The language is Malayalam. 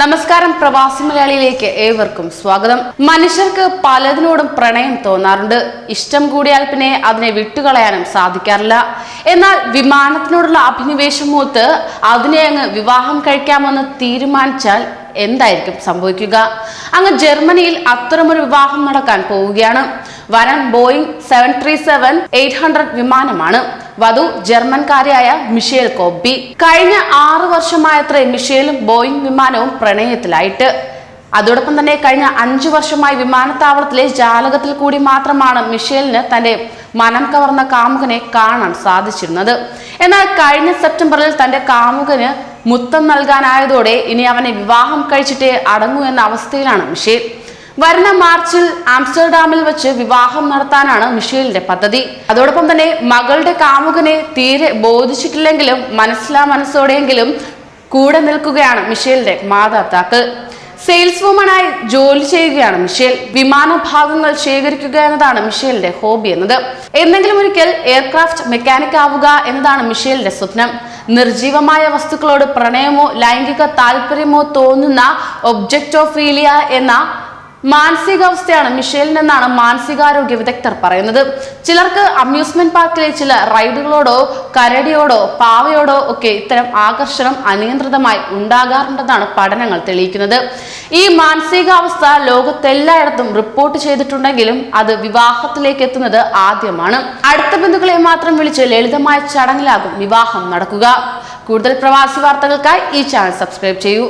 നമസ്കാരം പ്രവാസി മലയാളിയിലേക്ക് ഏവർക്കും സ്വാഗതം. മനുഷ്യർക്ക് പലതിനോടും പ്രണയം തോന്നാറുണ്ട്. ഇഷ്ടം കൂടിയാൽ പിന്നെ അതിനെ വിട്ടുകളയാനും സാധിക്കാറില്ല. എന്നാൽ വിമാനത്തിനോടുള്ള അഭിനിവേശം മൂത്ത് അതിനെ അങ്ങ് വിവാഹം കഴിക്കാമെന്ന് തീരുമാനിച്ചാൽ എന്തായിരിക്കും സംഭവിക്കുക? അങ്ങ് ജർമ്മനിയിൽ അത്തരമൊരു വിവാഹം നടക്കാൻ പോവുകയാണ്. വരൻ Boeing seven three seven eight hundred വിമാനമാണ്. വധു ജർമ്മൻകാരിയായ മിഷേൽ കോബി കഴിഞ്ഞ ആറു വർഷമായത്രേ മിഷേലും ബോയിങ് വിമാനവും പ്രണയത്തിലായിട്ട്. അതോടൊപ്പം തന്നെ കഴിഞ്ഞ അഞ്ചു വർഷമായി വിമാനത്താവളത്തിലെ ജാലകത്തിൽ കൂടി മാത്രമാണ് മിഷേലിന് തന്റെ മനം കവർന്ന കാമുകനെ കാണാൻ സാധിച്ചിരുന്നത്. എന്നാൽ കഴിഞ്ഞ സെപ്റ്റംബറിൽ തന്റെ കാമുകന് മുത്തം നൽകാനായതോടെ ഇനി അവനെ വിവാഹം കഴിച്ചിട്ടേ അടങ്ങൂ എന്ന അവസ്ഥയിലാണ് മിഷേൽ. വരുന്ന മാർച്ചിൽ ആംസ്റ്റർഡാമിൽ വെച്ച് വിവാഹം നടത്താനാണ് മിഷേലിന്റെ പദ്ധതി. അതോടൊപ്പം തന്നെ മകളുടെ കാമുകനെ തീരെ ബോധിച്ചിട്ടില്ലെങ്കിലും മനസ്സിലാ മനസ്സോടെയെങ്കിലും കൂടെ നിൽക്കുകയാണ് മിഷേലിന്റെ മാതാപിതാക്കൾ. സെയിൽസ് വുമണായി ജോലി ചെയ്യുകയാണ് മിഷേൽ. വിമാന ഭാഗങ്ങൾ ശേഖരിക്കുക എന്നതാണ് മിഷേലിന്റെ ഹോബി എന്നത്. എന്തെങ്കിലും ഒരിക്കൽ എയർക്രാഫ്റ്റ് മെക്കാനിക് ആവുക എന്നതാണ് മിഷേലിന്റെ സ്വപ്നം. നിർജീവമായ വസ്തുക്കളോട് പ്രണയമോ ലൈംഗിക താല്പര്യമോ തോന്നുന്ന ഒബ്ജക്റ്റ് ഓഫ് ഫീലിയ എന്ന മാനസികാവസ്ഥയാണ് മിഷേലിനെന്നാണ് മാനസികാരോഗ്യ വിദഗ്ധർ പറയുന്നത്. ചിലർക്ക് അമ്യൂസ്മെന്റ് പാർക്കിലെ ചില റൈഡുകളോടോ കരടിയോടോ പാവയോടോ ഒക്കെ ഇത്തരം ആകർഷണം അനിയന്ത്രിതമായി ഉണ്ടാകാറുണ്ടെന്നാണ് പഠനങ്ങൾ തെളിയിക്കുന്നത്. ഈ മാനസികാവസ്ഥ ലോകത്തെല്ലായിടത്തും റിപ്പോർട്ട് ചെയ്തിട്ടുണ്ടെങ്കിലും അത് വിവാഹത്തിലേക്ക് എത്തുന്നത് ആദ്യമാണ്. അടുത്ത ബന്ധുക്കളെ മാത്രം വിളിച്ച് ലളിതമായ ചടങ്ങിലാകും വിവാഹം നടക്കുക. കൂടുതൽ പ്രവാസി വാർത്തകൾക്കായി ഈ ചാനൽ സബ്സ്ക്രൈബ് ചെയ്യൂ.